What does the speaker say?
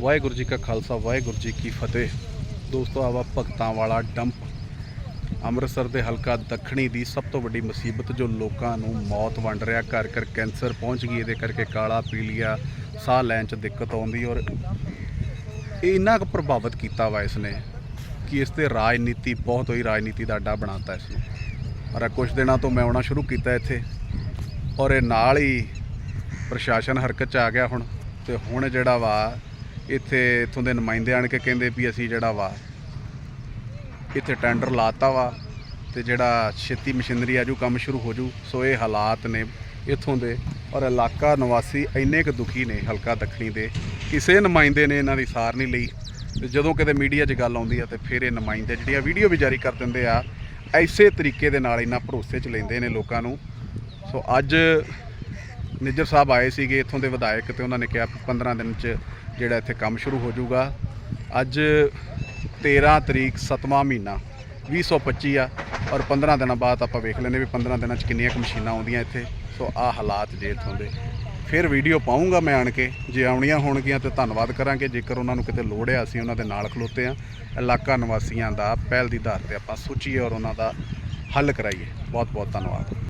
ਵਾਹਿਗੁਰੂ ਜੀ ਕਾ ਖਾਲਸਾ, ਵਾਹਿਗੁਰੂ ਜੀ ਕੀ ਫਤਿਹ। ਦੋਸਤੋ ਆਵਾ ਭਗਤਾਂ ਵਾਲਾ ਡੰਪ ਅੰਮ੍ਰਿਤਸਰ ਦੇ ਹਲਕਾ ਦੱਖਣੀ ਦੀ ਸਭ ਤੋਂ ਵੱਡੀ ਮੁਸੀਬਤ, ਜੋ ਲੋਕਾਂ ਨੂੰ ਮੌਤ ਵੰਡ ਰਿਹਾ। ਘਰ ਘਰ ਕੈਂਸਰ ਪਹੁੰਚ ਗਈ, ਇਹਦੇ ਕਰਕੇ ਕਾਲਾ, ਪੀਲੀਆ, ਸਾਹ ਲੈਣ 'ਚ ਦਿੱਕਤ ਆਉਂਦੀ ਔਰ ਇਹ ਇੰਨਾ ਕੁ ਪ੍ਰਭਾਵਿਤ ਕੀਤਾ ਵਾ ਇਸ ਨੇ ਕਿ ਇਸ ਤੇ ਰਾਜਨੀਤੀ, ਬਹੁਤ ਹੋਈ ਰਾਜਨੀਤੀ ਦਾ ਅੱਡਾ ਬਣਾਤਾ ਇਸ ਨੂੰ ਔਰ ਕੁਝ ਦਿਨਾਂ ਤੋਂ ਮੈਂ ਆਉਣਾ ਸ਼ੁਰੂ ਕੀਤਾ ਇੱਥੇ ਔਰ ਇਹ ਨਾਲ ਹੀ ਪ੍ਰਸ਼ਾਸਨ ਹਰਕਤ 'ਚ ਆ ਗਿਆ ਹੁਣ। ਤੇ ਹੁਣ ਜਿਹੜਾ ਵਾ ਇੱਥੇ ਇਥੋਂ ਦੇ ਨੁਮਾਇੰਦੇ ਆਣ ਕੇ ਕਹਿੰਦੇ ਵੀ ਅਸੀਂ ਜਿਹੜਾ ਵਾ, ਇੱਥੇ ਟੈਂਡਰ ਲਾਤਾ ਵਾ ਤੇ ਜਿਹੜਾ ਛੇਤੀ ਮਸ਼ੀਨਰੀ ਆਜੂ ਕੰਮ ਸ਼ੁਰੂ ਹੋ ਜੂ ਸੋ ਇਹ ਹਾਲਾਤ ਨੇ ਇਥੋਂ ਦੇ ਔਰ ਇਲਾਕਾ ਨਿਵਾਸੀ ਇੰਨੇ ਕੁ ਦੁਖੀ ਨੇ ਹਲਕਾ ਦੱਖਣੀ ਦੇ। ਕਿਸੇ ਨੁਮਾਇੰਦੇ ਨੇ ਇਹਨਾਂ ਦੀ ਸਾਰ ਨਹੀਂ ਲਈ। ਤੇ ਜਦੋਂ ਕਿਤੇ ਮੀਡੀਆ 'ਚ ਗੱਲ ਆਉਂਦੀ ਆ ਤੇ ਫਿਰ ਇਹ ਨੁਮਾਇੰਦੇ ਜਿਹੜੀਆਂ ਵੀਡੀਓ ਵੀ ਜਾਰੀ ਕਰ ਦਿੰਦੇ ਆ, ਐਸੇ ਤਰੀਕੇ ਦੇ ਨਾਲ ਇਹਨਾਂ ਭਰੋਸੇ 'ਚ ਲੈਂਦੇ ਨੇ ਲੋਕਾਂ ਨੂੰ। ਸੋ ਅੱਜ ਨਿੱਜਰ ਸਾਹਿਬ ਆਏ ਸੀਗੇ ਇੱਥੋਂ ਦੇ ਵਿਧਾਇਕ ਤੇ ਉਹਨਾਂ ਨੇ ਕਿਹਾ ਵੀ 15 ਦਿਨ 'ਚ ਜਿਹੜਾ ਇੱਥੇ ਕੰਮ ਸ਼ੁਰੂ ਹੋ ਜਾਊਗਾ। ਅੱਜ 13 ਤਰੀਕ 7ਵਾਂ ਮਹੀਨਾ 2025 ਆ ਔਰ 15 ਦਿਨਾਂ ਬਾਅਦ ਆਪਾਂ ਵੇਖ ਲੈਂਦੇ ਵੀ 15 ਦਿਨਾਂ 'ਚ ਕਿੰਨੀਆਂ ਕੁ ਮਸ਼ੀਨਾਂ ਆਉਂਦੀਆਂ ਇੱਥੇ। ਸੋ ਆ ਹਾਲਾਤ ਜੇ ਇੱਥੋਂ ਦੇ। ਫਿਰ ਵੀਡੀਓ ਪਾਉਂਗਾ ਮੈਂ ਆਣ ਕੇ। ਜੇ ਆਉਣੀਆਂ ਹੋਣਗੀਆਂ ਤੇ ਧੰਨਵਾਦ ਕਰਾਂਗੇ। ਜੇਕਰ ਉਹਨਾਂ ਨੂੰ ਕਿਤੇ ਲੋੜ ਹੈ ਅਸੀਂ ਉਹਨਾਂ ਦੇ ਨਾਲ ਖਲੋਤੇ ਆ ਇਲਾਕਾ ਨਿਵਾਸੀਆਂ ਦਾ ਪਹਿਲ ਦੀ ਧਾਰ ਤੇ ਆਪਾਂ ਸੋਚੀਏ ਔਰ ਉਹਨਾਂ ਦਾ ਹੱਲ ਕਰਾਈਏ। ਬਹੁਤ ਬਹੁਤ ਧੰਨਵਾਦ।